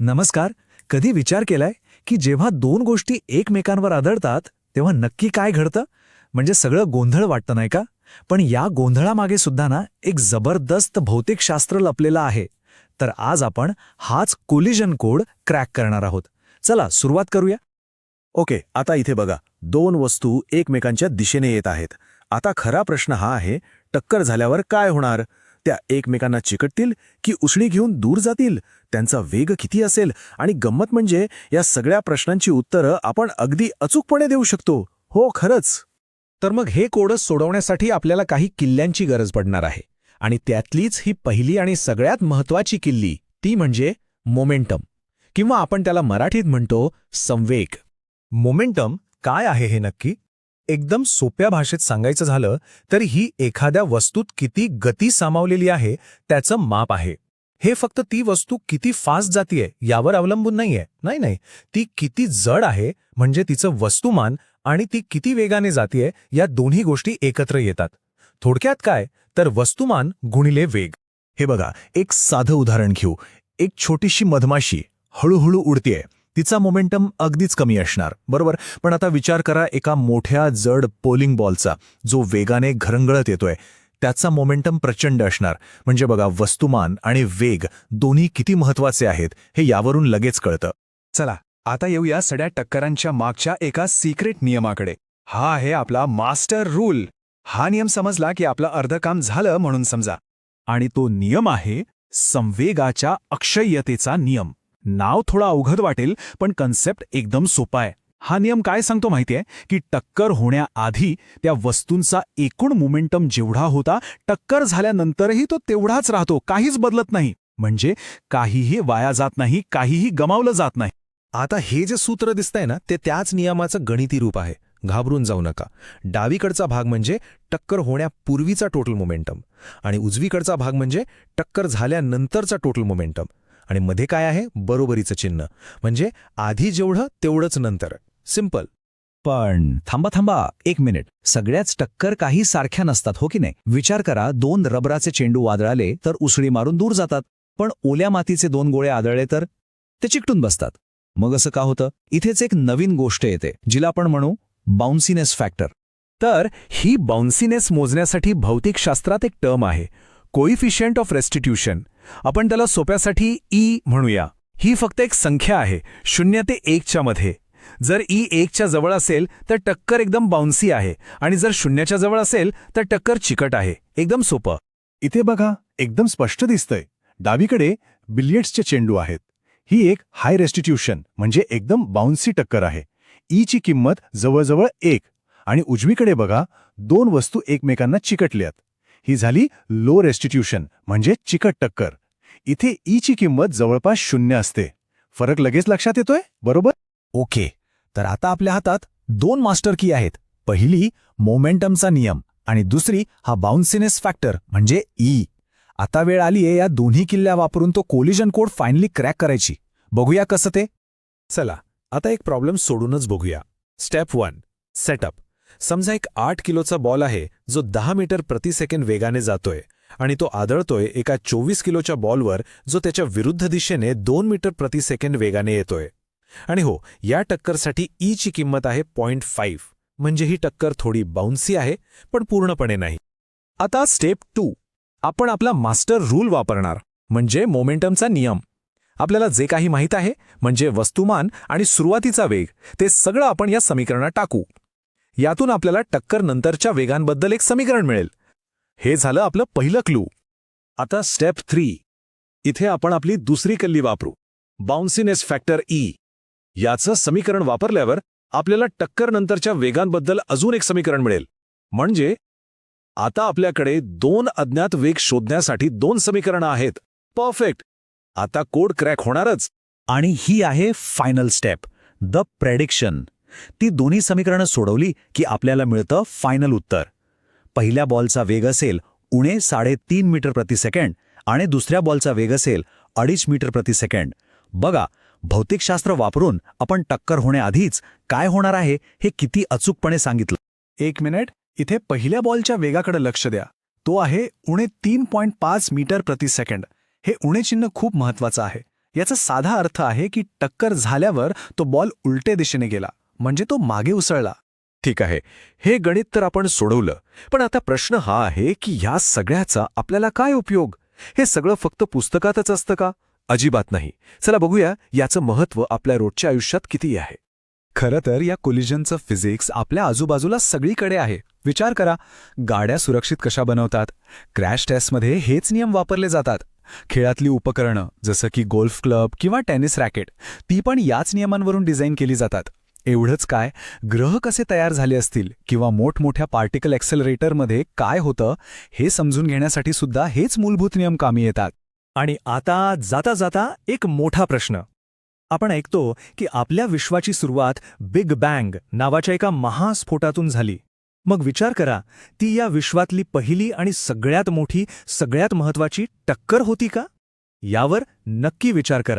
नमस्कार. कधी विचार केलाय की जेव्हा दोन गोष्टी एकमेकांवर आदळतात तेव्हा नक्की काय घडतं? म्हणजे सगळं गोंधळ वाटतं नाही का? पण या गोंधळामागे सुद्धा ना एक जबरदस्त भौतिकशास्त्र लपलेलं आहे. तर आज आपण हाच कोलिजन कोड क्रॅक करणार आहोत. चला सुरुवात करूया. ओके आता इथे बघा. दोन वस्तू एकमेकांच्या दिशेने येत आहेत. आता खरा प्रश्न हा आहे टक्कर झाल्यावर काय होणार? त्या एकमेकांना चिकटतील की उसळी घेऊन दूर जातील? त्यांचा वेग किती असेल? आणि गंमत म्हणजे या सगळ्या प्रश्नांची उत्तरं आपण अगदी अचूकपणे देऊ शकतो. हो खरंच. तर मग हे कोडस सोडवण्यासाठी आपल्याला काही किल्ल्यांची गरज पडणार आहे. आणि त्यातलीच ही पहिली आणि सगळ्यात महत्वाची किल्ली ती म्हणजे मोमेंटम. किंवा आपण त्याला मराठीत म्हणतो संवेग. मोमेंटम काय आहे हे नक्की? एकदम सोप्या भाषेत सांगायचं झालं तर ही एखाद्या वस्तूत किती गती सामावलेली आहे त्याचं माप आहे. हे फक्त ती वस्तू किती फास्ट जातीये यावर अवलंबून नाहीये नाही नाही. ती किती जड आहे म्हणजे तिचं वस्तुमान आणि ती किती वेगाने जातीये या दोन्ही गोष्टी एकत्र येतात. थोडक्यात काय? तर वस्तुमान गुणिले वेग. हे बघा एक साधं उदाहरण घेऊ. एक छोटीशी मधमाशी हळूहळू उडतीये. तिचा मोमेंटम अगदीच कमी असणार बरोबर? पण आता विचार करा एका मोठ्या जड पोलिंग बॉलचा जो वेगाने घरंगळत येतोय. त्याचा मोमेंटम प्रचंड असणार. म्हणजे बघा वस्तुमान आणि वेग दोन्ही किती महत्त्वाचे आहेत हे यावरून लगेच कळतं. चला आता येऊया सड्या टक्करांच्या मागच्या एका सिक्रेट नियमाकडे. हा आहे आपला मास्टर रूल हा नियम समजला की आपलं अर्ध काम झालं म्हणून समजा. आणि तो नियम आहे संवेगाच्या अक्षय्यतेचा नियम. नाव थोडा अवघड वाटेल पण कन्सेप्ट एकदम सोपा आहे. हा नियम काय सांगतो माहितीये? की टक्कर होण्याआधी त्या वस्तूंचा एकूण मोमेंटम जेवढा होता टक्कर झाल्यानंतरही तो तेवढाच राहतो काहीच बदलत नाही. म्हणजे काहीही वाया जात नाही काहीही गमावलं जात नाही. आता हे जे सूत्र दिसतंय ना ते त्याच नियमाचं गणिती रूप आहे. घाबरून जाऊ नका. डावीकडचा भाग म्हणजे टक्कर होण्यापूर्वीचा टोटल मोमेंटम आणि उजवीकडचा भाग म्हणजे टक्कर झाल्यानंतरचा टोटल मोमेंटम आणि मध्ये काय आहे? बरोबरीचं चिन्ह. म्हणजे आधी जेवढं तेवढंच नंतर. सिंपल पण थांबा थांबा. एक मिनिट. सगळ्याच टक्कर काही सारख्या नसतात हो की नाही? विचार करा दोन रबराचे चेंडू वादळाले तर उसळी मारून दूर जातात. पण ओल्या मातीचे दोन गोळे आदळले तर? ते चिकटून बसतात. मग असं का होतं? इथेच एक नवीन गोष्ट येते जिला आपण म्हणू बाउन्सीनेस फॅक्टर तर ही बाउन्सीनेस मोजण्यासाठी भौतिकशास्त्रात एक टर्म आहे. कोइफिशियंट ऑफ रेस्टिट्यूशन आपण त्याला सोप्यासाठी ई म्हणूया. ही फक्त एक संख्या आहे शून्य ते एकच्या मध्ये. जर ई एकच्या जवळ असेल तर टक्कर एकदम बाउन्सी आहे आणि जर शून्याच्या जवळ असेल तर टक्कर चिकट आहे. एकदम सोपं. इथे बघा एकदम स्पष्ट दिसतंय. डावीकडे बिलियट्सचे चेंडू आहेत. ही एक हाय रेस्टिट्यूशन म्हणजे एकदम बाउन्सी टक्कर आहे. ईची किंमत जवळजवळ एक. आणि उजवीकडे बघा दोन वस्तू एकमेकांना चिकटल्यात. ही झाली लो रेस्टिट्यूशन म्हणजे चिकट टक्कर. इथे e ईची किंमत जवळपास शून्य असते. फरक लगेच लक्षात येतोय? बरोबर? ओके. तर आता आपल्या हातात दोन मास्टर की आहेत. पहिली मोमेंटमचा नियम आणि दुसरी हा बाउन्सिनेस फॅक्टर म्हणजे ई आता वेळ आलीये या दोन्ही किल्ल्या वापरून तो कोलिजन कोड फायनली क्रॅक करायची. बघूया कसं ते. चला आता एक प्रॉब्लेम सोडूनच बघूया. स्टेप वन सेटअप समजा एक आठ किलोचा बॉल आहे जो दहा मीटर प्रति सेकंड वेगाने जातोय आणि तो आदळतोय एका चोवीस किलोच्या बॉलवर जो त्याच्या विरुद्ध दिशेने दोन मीटर प्रति सेकंड वेगाने येतोय. आणि हो या टक्करसाठी ईची किंमत आहे पॉइंट फाईव्ह. म्हणजे ही टक्कर थोडी बाउन्सी आहे पण पूर्णपणे नाही. आता स्टेप टू. आपण आपला मास्टर रूल वापरणार म्हणजे मोमेंटमचा नियम. आपल्याला जे काही माहीत आहे म्हणजे वस्तुमान आणि सुरुवातीचा वेग ते सगळं आपण या समीकरणात टाकू. यातून आपल्याला टक्कर नंतरच्या वेगांबद्दल एक समीकरण मिळेल. हे झालं आपलं पहिलं क्लू. आता स्टेप थ्री. इथे आपण आपली दुसरी कल्ली वापरू. Bounciness factor E. याचं समीकरण वापरल्यावर आपल्याला टक्कर नंतरच्या वेगांबद्दल अजून एक समीकरण मिळेल. म्हणजे आता आपल्याकडे दोन अज्ञात वेग शोधण्यासाठी दोन समीकरणं आहेत. परफेक्ट. आता कोड क्रॅक होणारच. आणि ही आहे फायनल स्टेप. The prediction. ती दोन्ही समीकरणं सोडवली की आपल्याला मिळतं फायनल उत्तर. पहिल्या बॉलचा वेग असेल उणे साडेतीन मीटर प्रति सेकंड आणि दुसऱ्या बॉलचा वेग असेल अडीच मीटर प्रति सेकंड बघा भौतिकशास्त्र वापरून आपण टक्कर होण्याआधीच काय होणार आहे हे किती अचूकपणे सांगितलं. एक मिनिट इथे पहिल्या बॉलच्या वेगाकडे लक्ष द्या. तो आहे उणे तीन पॉईंट पाच मीटर प्रति सेकंड हे उणे चिन्ह खूप महत्वाचं आहे. याचा साधा अर्थ आहे की टक्कर झाल्यावर तो बॉल उलटे दिशेने गेला. म्हणजे तो मागे उसळला. ठीक आहे हे गणित तर आपण सोडवलं पण आता प्रश्न हा आहे की ह्या सगळ्याचा आपल्याला काय उपयोग? हे सगळं फक्त पुस्तकातच असतं का? अजिबात नाही. चला बघूया याचं महत्त्व आपल्या रोजच्या आयुष्यात किती आहे. खरं तर या कोलिजनचं फिजिक्स आपल्या आजूबाजूला सगळीकडे आहे. विचार करा गाड्या सुरक्षित कशा बनवतात? क्रॅश टेस्टमध्ये हेच नियम वापरले जातात. खेळातली उपकरणं जसं की गोल्फ क्लब किंवा टेनिस रॅकेट ती पण याच नियमांवरून डिझाईन केली जातात. एवढंच काय? ग्रह कसे तयार झाले असतील? किंवा मोठमोठ्या पार्टिकल ॲक्सेलरेटरमध्ये काय होतं? हे समजून घेण्यासाठी सुद्धा हेच मूलभूत नियम कामी येतात. आणि आता जाता जाता एक मोठा प्रश्न. आपण ऐकतो की आपल्या विश्वाची सुरुवात बिग बँग नावाच्या एका महास्फोटातून झाली. मग विचार करा ती या विश्वातली पहिली आणि सगळ्यात मोठी सगळ्यात महत्वाची टक्कर होती का? यावर नक्की विचार करा.